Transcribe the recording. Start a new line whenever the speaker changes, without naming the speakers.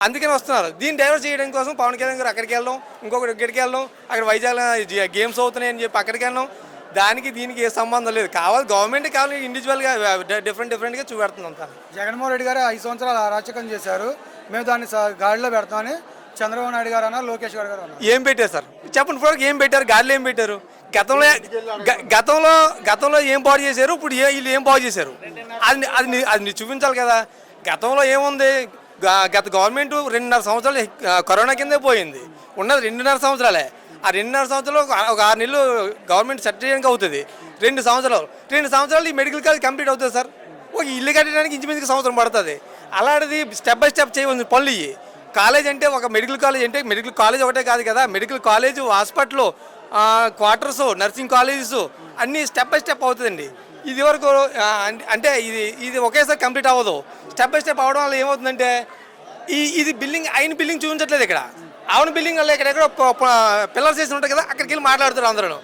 అందుకని వస్తున్నారు. దీన్ని డైవర్ట్ చేయడం కోసం పవన్ కళ్యాణ్ గారు అక్కడికి వెళ్ళడం ఇంకొకటి ఇక్కడికి వెళ్ళడం అక్కడ వైజాగ్లో గేమ్స్ అవుతున్నాయి అని చెప్పి అక్కడికి వెళ్ళడం దానికి దీనికి ఏ సంబంధం లేదు. కావాలి గవర్నమెంట్ కావాలి ఇండివిజువల్గా డిఫరెంట్ డిఫరెంట్గా చూపెడుతుంది అంతా.
జగన్మోహన్ రెడ్డి గారు ఐదు సంవత్సరాలు అరాచకం చేశారు. మేము దాన్ని గాడిలో పెడతామని చంద్రబాబు నాయుడు గారు అన్నారు లోకేష్ గారు గారు
ఏం పెట్టారు సార్? చెప్పండి ఇప్పుడు ఏం పెట్టారు? గాలిలో ఏం పెట్టారు? గతంలో గ- గతంలో గతంలో ఏం పాడు చేశారు? ఇప్పుడు ఏ వీళ్ళు ఏం పాడు చేశారు? అది అది అది చూపించాలి కదా. గతంలో ఏముంది? గత గవర్నమెంట్ రెండున్నర సంవత్సరాలు కరోనా కిందే పోయింది. ఉన్నది రెండున్నర సంవత్సరాలే. ఆ రెండున్నర సంవత్సరాలు ఒక ఆరు నెలలు గవర్నమెంట్ సెట్ చేయడానికి అవుతుంది. రెండు సంవత్సరాలు. రెండు సంవత్సరాలు ఈ మెడికల్ కాలేజ్ కంప్లీట్ అవుతుంది సార్. ఒక ఇల్లు కట్టడానికి ఇంచుమించుకు సంవత్సరం పడుతుంది. అలాంటిది స్టెప్ బై స్టెప్ చేయవలసిన పనులు ఇవి కాలేజ్ అంటే ఒక మెడికల్ కాలేజ్ అంటే మెడికల్ కాలేజ్ ఒకటే కాదు కదా. Medical college hospital quarters nursing colleges అన్నీ స్టెప్ బై స్టెప్ అవుతుందండి. ఇది వరకు అంటే ఇది ఇది ఒకేసారి కంప్లీట్ అవ్వదు. స్టెప్ బై స్టెప్ అవడం వల్ల ఏమవుతుందంటే ఈ ఇది బిల్డింగ్ అయిన బిల్డింగ్ చూపించట్లేదు ఇక్కడ. అవును బిల్డింగ్ వల్ల ఇక్కడ ఎక్కడెక్కడ పిల్లలు చేసి ఉంటారు కదా అక్కడికి వెళ్ళి మాట్లాడుతారు అందరూ.